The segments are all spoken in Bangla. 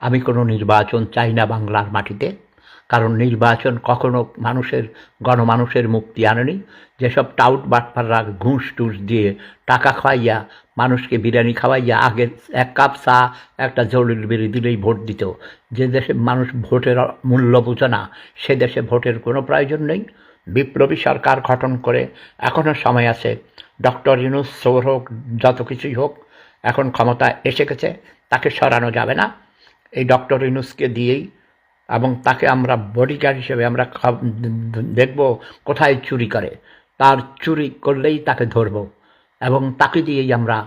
আমি কোনো নির্বাচন চাই না বাংলার মাটিতে। কারণ নির্বাচন কখনো মানুষের, গণমানুষের মুক্তি আনেনি। যেসব টাউট বাটপাররা ঘুষ টুস দিয়ে টাকা খাওয়াইয়া, মানুষকে বিরিয়ানি খাওয়াইয়া আগে এক কাপ চা, একটা জরুরি বিড়ি দিলেই ভোট দিত। যে দেশে মানুষ ভোটের মূল্য বোঝে না, সে দেশে ভোটের কোনো প্রয়োজন নেই। বিপ্লবী সরকার গঠন করে এখনও সময় আছে। ডক্টর ইউনুস সৌর হোক, যত কিছুই হোক, এখন ক্ষমতা এসে গেছে, তাকে সরানো যাবে না। এই ডক্টর ইউনুসকে দিয়েই এবং তাকে আমরা বডিগার্ড হিসেবে আমরা খাব- দেখব কোথায় চুরি করে। তার চুরি করলেই তাকে ধরব এবং তাকে দিয়েই আমরা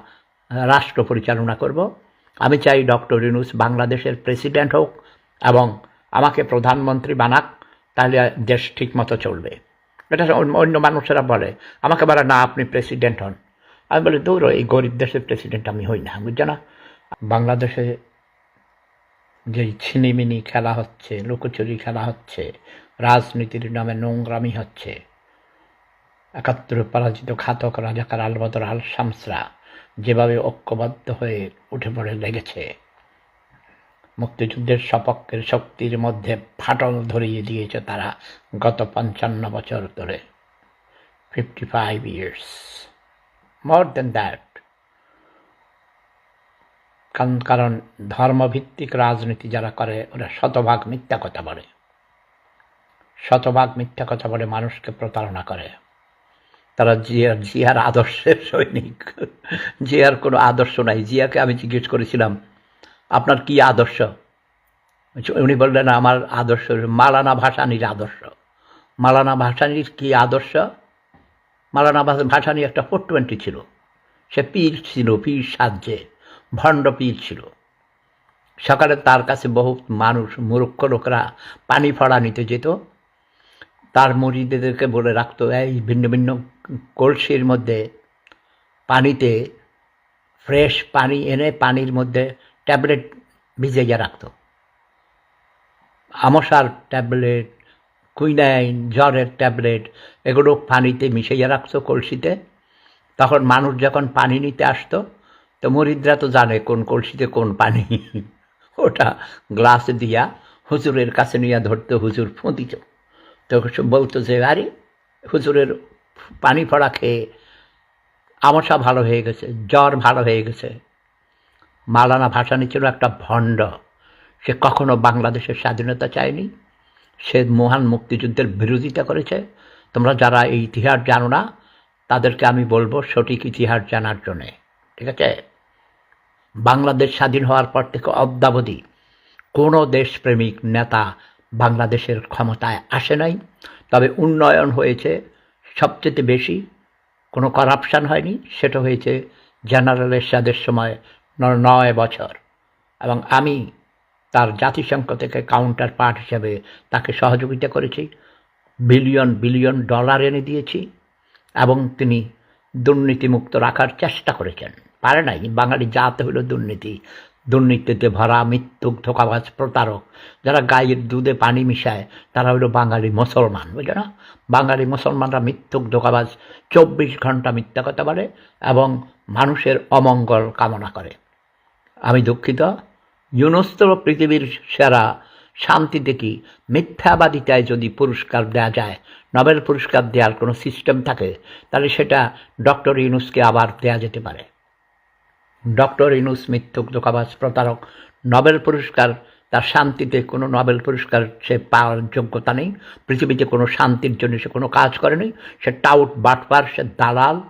রাষ্ট্র পরিচালনা করব। আমি চাই ডক্টর ইউনুস বাংলাদেশের প্রেসিডেন্ট হোক এবং আমাকে প্রধানমন্ত্রী বানাক, তাহলে দেশ ঠিকমতো চলবে। এটা অন্য মানুষেরা বলে, আমাকে বলে, না, আপনি প্রেসিডেন্ট হন। আমি বলি দৌড়ো এই গরিব দেশের প্রেসিডেন্ট আমি হই না। বুঝছ না বাংলাদেশে যে ছিনিমিনি খেলা হচ্ছে, লুকোচুরি খেলা হচ্ছে, রাজনীতির নামে নোংরামি হচ্ছে। একাত্তরে পরাজিত ঘাতক রাজাকার আলবদর আল শামসরা যেভাবে ঐক্যবদ্ধ হয়ে উঠে পড়ে লেগেছে, মুক্তিযুদ্ধের সপক্ষের শক্তির মধ্যে ফাটল ধরিয়ে দিয়েছে তারা গত পঞ্চান্ন বছর ধরে। Fifty five years more than that কারণ কারণ ধর্মভিত্তিক রাজনীতি যারা করে, ওরা শতভাগ মিথ্যা কথা বলে। শতভাগ মিথ্যা কথা বলে মানুষকে প্রতারণা করে। তারা জিয়ার জিয়ার আদর্শের সৈনিক। জিয়ার কোনো আদর্শ নাই। জিয়াকে আমি জিজ্ঞেস করেছিলাম, আপনার কি আদর্শ? উনি বললেন, আমার আদর্শ মালানা ভাসানির আদর্শ। মালানা ভাসানির কি আদর্শ? মালানা ভাস- ভাসানি একটা ফোর টোয়েন্টি ছিল। সে পীর ছিল, পীর সাহায্যে ভণ্ড পীর ছিল। সকালে তার কাছে বহু মানুষ, মূর্খ লোকরা পানি ফড়া নিতে যেত। তার মুড়িদেরকে বলে রাখতো, এই ভিন্ন ভিন্ন কলসির মধ্যে পানিতে, ফ্রেশ পানি এনে পানির মধ্যে ট্যাবলেট ভিজাইয়া রাখতো। আমশার ট্যাবলেট, কুইনাইন, জ্বরের ট্যাবলেট এগুলো পানিতে মিশাইয়া রাখতো কলসিতে। তখন মানুষ যখন পানি নিতে আসতো তো মরিদরা তো জানে কোন কলসিতে কোন পানি। ওটা গ্লাস দিয়া হুজুরের কাছে নিয়ে ধরতো হুজুর ফুঁদিত তো বলতো যে, আরে, হুজুরের পানি ফড়া খেয়ে আমসা ভালো হয়ে গেছে, জ্বর ভালো হয়ে গেছে। মালানা ভাসানি ছিল একটা ভণ্ড। সে কখনো বাংলাদেশের স্বাধীনতা চায়নি। সে মহান মুক্তিযুদ্ধের বিরোধিতা করেছে। তোমরা যারা এই ইতিহাস জানো না, তাদেরকে আমি বলব সঠিক ইতিহাস জানার জন্যে। ঠিক আছে? বাংলাদেশ স্বাধীন হওয়ার পর থেকে অদ্যাবধি কোনো দেশপ্রেমিক নেতা বাংলাদেশের ক্ষমতায় আসে নাই। তবে উন্নয়ন হয়েছে সবচেয়ে বেশি, কোনো করাপশান হয়নি, সেটা হয়েছে জেনারেল এরশাদের সময় নয় বছর। এবং আমি তার জাতিসংঘ থেকে কাউন্টার পার্ট হিসেবে তাকে সহযোগিতা করেছি বিলিয়ন বিলিয়ন ডলার এনে দিয়েছি এবং তিনি দুর্নীতিমুক্ত রাখার চেষ্টা করেছেন। পারে নাই। বাঙালি জাত হইল দুর্নীতি। দুর্নীতিতে ভরা, মৃত্যুক ধোকাবাজ প্রতারক। যারা গায়ের দুধে পানি মিশায়, তারা হইল বাঙালি মুসলমান বুঝো না? বাঙালি মুসলমানরা মৃত্যুক ধোকাবাজ চব্বিশ ঘণ্টা মিথ্যা কথা বলে এবং মানুষের অমঙ্গল কামনা করে। আমি দুঃখিত। ইউনুস তো পৃথিবীর সেরা শান্তি দেখি। মিথ্যাবাদিতায় যদি পুরস্কার দেওয়া যায়, নোবেল পুরস্কার দেওয়ার কোনো সিস্টেম থাকে, তাহলে সেটা ডক্টর ইউনুসকে আবার দেয়া যেতে পারে। ডক্টর ইনুস মিথ্যুক দোকাবাজ প্রতারক। নোবেল পুরস্কার, তার শান্তিতে কোনো নোবেল পুরস্কার সে পাওয়ার যোগ্যতা নেই। পৃথিবীতে কোনো শান্তির জন্য সে কোনো কাজ করেনি। সে টাউট বাটপার, সে দালাল।